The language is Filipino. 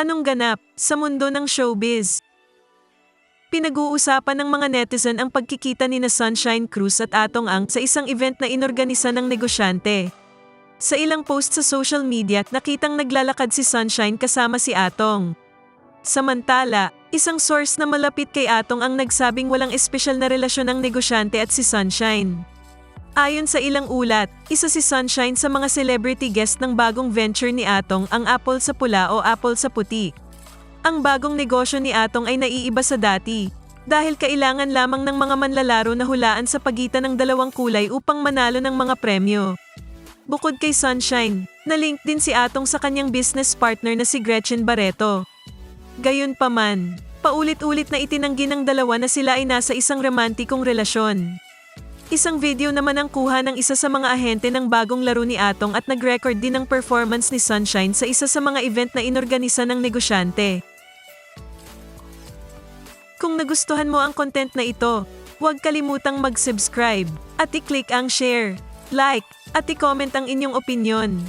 Anong ganap sa mundo ng showbiz? Pinag-uusapan ng mga netizen ang pagkikita ni na Sunshine Cruz at Atong Ang sa isang event na inorganisa ng negosyante. Sa ilang post sa social media, nakitang naglalakad si Sunshine kasama si Atong. Samantala, isang source na malapit kay Atong ang nagsabing walang espesyal na relasyon ng negosyante at si Sunshine. Ayon sa ilang ulat, isa si Sunshine sa mga celebrity guest ng bagong venture ni Atong ang Apple sa pula o Apple sa puti. Ang bagong negosyo ni Atong ay naiiba sa dati dahil kailangan lamang ng mga manlalaro na hulaan sa pagitan ng dalawang kulay upang manalo ng mga premyo. Bukod kay Sunshine, na-link din si Atong sa kanyang business partner na si Gretchen Barreto. Gayunpaman, paulit-ulit na itinanggi ng dalawa na sila ay nasa isang romantikong relasyon. Isang video naman ang kuha ng isa sa mga ahente ng bagong laro ni Atong at nag-record din ng performance ni Sunshine sa isa sa mga event na inorganisa ng negosyante. Kung nagustuhan mo ang content na ito, huwag kalimutang mag-subscribe at i-click ang share, like, at i-comment ang inyong opinion.